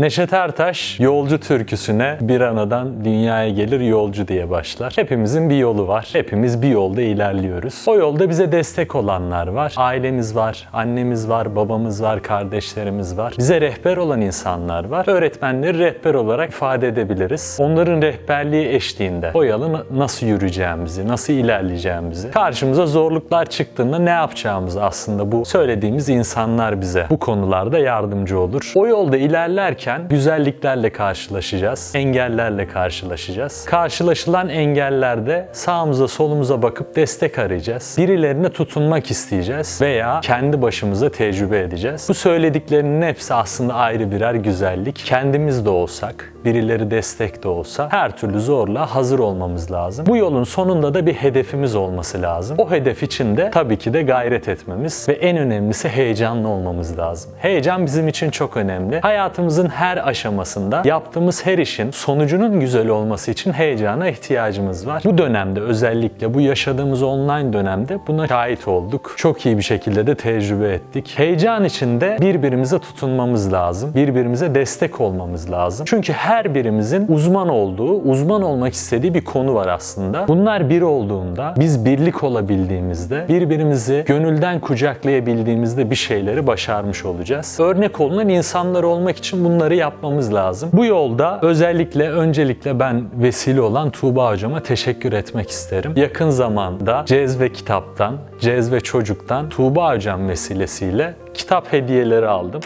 Neşet Ertaş yolcu türküsüne bir anadan dünyaya gelir yolcu diye başlar. Hepimizin bir yolu var. Hepimiz bir yolda ilerliyoruz. O yolda bize destek olanlar var. Ailemiz var, annemiz var, babamız var, kardeşlerimiz var. Bize rehber olan insanlar var. Öğretmenleri rehber olarak ifade edebiliriz. Onların rehberliği eşliğinde o yolu nasıl yürüyeceğimizi, nasıl ilerleyeceğimizi, karşımıza zorluklar çıktığında ne yapacağımızı aslında bu söylediğimiz insanlar bize bu konularda yardımcı olur. O yolda ilerlerken güzelliklerle karşılaşacağız, engellerle karşılaşacağız. Karşılaşılan engellerde sağımıza solumuza bakıp destek arayacağız. Birilerine tutunmak isteyeceğiz veya kendi başımıza tecrübe edeceğiz. Bu söylediklerinin hepsi aslında ayrı birer güzellik. Kendimiz de olsak, birileri destek de olsa her türlü zorla hazır olmamız lazım. Bu yolun sonunda da bir hedefimiz olması lazım. O hedef için de tabii ki de gayret etmemiz ve en önemlisi heyecanlı olmamız lazım. Heyecan bizim için çok önemli. Hayatımızın her aşamasında yaptığımız her işin sonucunun güzel olması için heyecana ihtiyacımız var. Bu dönemde özellikle bu yaşadığımız online dönemde buna şahit olduk. Çok iyi bir şekilde de tecrübe ettik. Heyecan içinde birbirimize tutunmamız lazım. Birbirimize destek olmamız lazım. Çünkü her birimizin uzman olduğu, uzman olmak istediği bir konu var aslında. Bunlar bir olduğunda, biz birlik olabildiğimizde, birbirimizi gönülden kucaklayabildiğimizde bir şeyleri başarmış olacağız. Örnek olunan insanlar olmak için bunları yapmamız lazım. Bu yolda özellikle öncelikle ben vesile olan Tuğba hocama teşekkür etmek isterim. Yakın zamanda Cezve kitaptan, Cezve çocuktan Tuğba hocam vesilesiyle kitap hediyeleri aldım.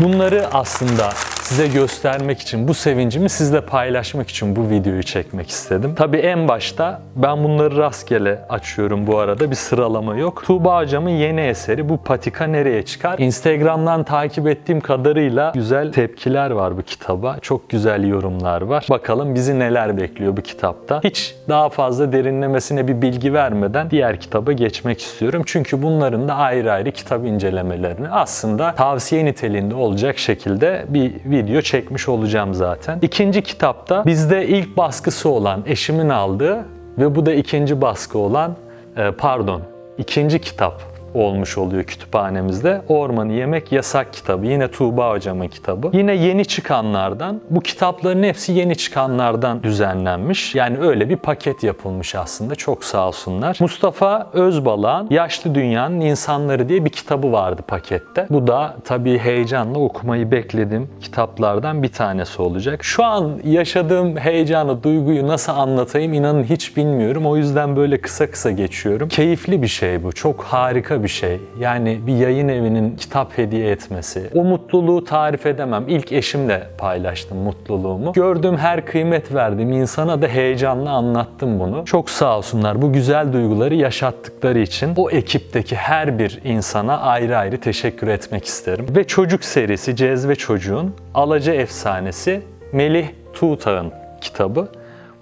Bunları aslında size göstermek için, bu sevincimi sizle paylaşmak için bu videoyu çekmek istedim. Tabii en başta ben bunları rastgele açıyorum bu arada. Bir sıralama yok. Tuğba hocamın yeni eseri bu patika nereye çıkar? Instagram'dan takip ettiğim kadarıyla güzel tepkiler var bu kitaba. Çok güzel yorumlar var. Bakalım bizi neler bekliyor bu kitapta. Hiç daha fazla derinlemesine bir bilgi vermeden diğer kitaba geçmek istiyorum. Çünkü bunların da ayrı ayrı kitap incelemelerini aslında tavsiye niteliğinde olacak şekilde bir video çekmiş olacağım zaten. İkinci kitapta bizde ilk baskısı olan eşimin aldığı ve bu da ikinci baskı olan e, pardon ikinci kitap olmuş oluyor kütüphanemizde. Ormanı Yemek Yasak kitabı. Yine Tuğba hocamın kitabı. Yine yeni çıkanlardan. Bu kitapların hepsi yeni çıkanlardan düzenlenmiş. Yani öyle bir paket yapılmış aslında. Çok sağ olsunlar. Mustafa Özbalak'ın Yaşlı Dünyanın İnsanları diye bir kitabı vardı pakette. Bu da tabii heyecanla okumayı beklediğim kitaplardan bir tanesi olacak. Şu an yaşadığım heyecanı, duyguyu nasıl anlatayım inanın hiç bilmiyorum. O yüzden böyle kısa kısa geçiyorum. Keyifli bir şey bu. Çok harika bir şey. Yani bir yayın evinin kitap hediye etmesi. O mutluluğu tarif edemem. İlk eşimle paylaştım mutluluğumu. Gördüğüm her kıymet verdiğim insana da heyecanla anlattım bunu. Çok sağ olsunlar bu güzel duyguları yaşattıkları için o ekipteki her bir insana ayrı ayrı teşekkür etmek isterim. Ve çocuk serisi Cezve Çocuğun Alaca Efsanesi Melih Tuğtağ'ın kitabı.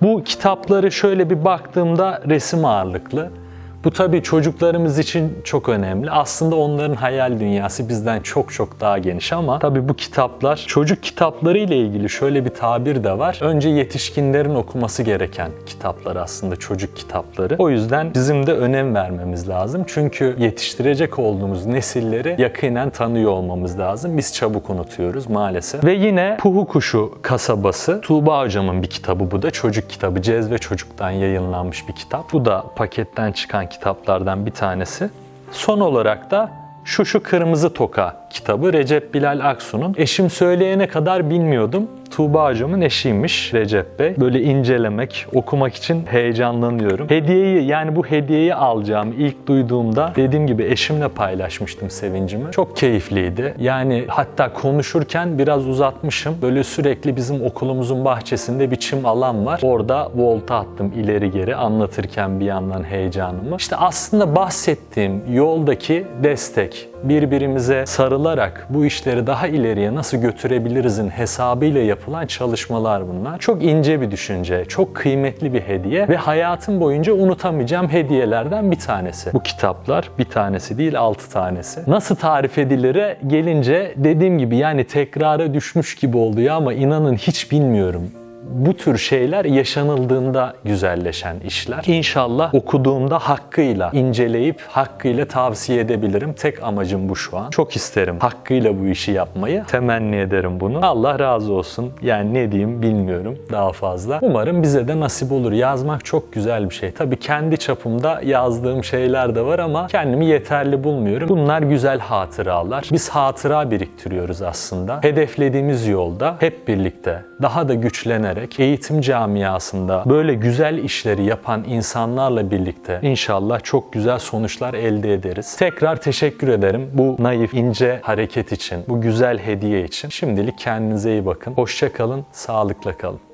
Bu kitapları şöyle bir baktığımda resim ağırlıklı. Bu tabii çocuklarımız için çok önemli. Aslında onların hayal dünyası bizden çok çok daha geniş ama tabii bu kitaplar çocuk kitapları ile ilgili şöyle bir tabir de var. Önce yetişkinlerin okuması gereken kitaplar aslında çocuk kitapları. O yüzden bizim de önem vermemiz lazım. Çünkü yetiştirecek olduğumuz nesilleri yakinen tanıyor olmamız lazım. Biz çabuk unutuyoruz maalesef. Ve yine Puhu Kuşu Kasabası. Tuğba hocamın bir kitabı bu da. Çocuk kitabı. Cezve Çocuk'tan yayınlanmış bir kitap. Bu da paketten çıkan kitaplardan bir tanesi. Son olarak da şu şu Kırmızı Toka kitabı Recep Bilal Aksu'nun. Eşim söyleyene kadar bilmiyordum. Tuğba hocamın eşiymiş Recep Bey. Böyle incelemek, okumak için heyecanlanıyorum. Hediyeyi yani bu hediyeyi alacağım ilk duyduğumda dediğim gibi eşimle paylaşmıştım sevincimi. Çok keyifliydi. Yani hatta konuşurken biraz uzatmışım. Böyle sürekli bizim okulumuzun bahçesinde bir çim alan var. Orada volta attım ileri geri anlatırken bir yandan heyecanımı. İşte aslında bahsettiğim yoldaki destek, birbirimize sarılarak bu işleri daha ileriye nasıl götürebilirizin hesabıyla yapılan çalışmalar bunlar. Çok ince bir düşünce, çok kıymetli bir hediye ve hayatım boyunca unutamayacağım hediyelerden bir tanesi. Bu kitaplar bir tanesi değil altı tanesi. Nasıl tarif edilire gelince dediğim gibi yani tekrara düşmüş gibi oluyor ama inanın hiç bilmiyorum bu tür şeyler yaşanıldığında güzelleşen işler. İnşallah okuduğumda hakkıyla inceleyip hakkıyla tavsiye edebilirim. Tek amacım bu şu an. Çok isterim hakkıyla bu işi yapmayı. Temenni ederim bunu. Allah razı olsun. Yani ne diyeyim bilmiyorum daha fazla. Umarım bize de nasip olur. Yazmak çok güzel bir şey. Tabii kendi çapımda yazdığım şeyler de var ama kendimi yeterli bulmuyorum. Bunlar güzel hatıralar. Biz hatıra biriktiriyoruz aslında. Hedeflediğimiz yolda hep birlikte daha da güçlenerek eğitim camiasında böyle güzel işleri yapan insanlarla birlikte inşallah çok güzel sonuçlar elde ederiz. Tekrar teşekkür ederim bu naif, ince hareket için, bu güzel hediye için. Şimdilik kendinize iyi bakın. Hoşça kalın, sağlıkla kalın.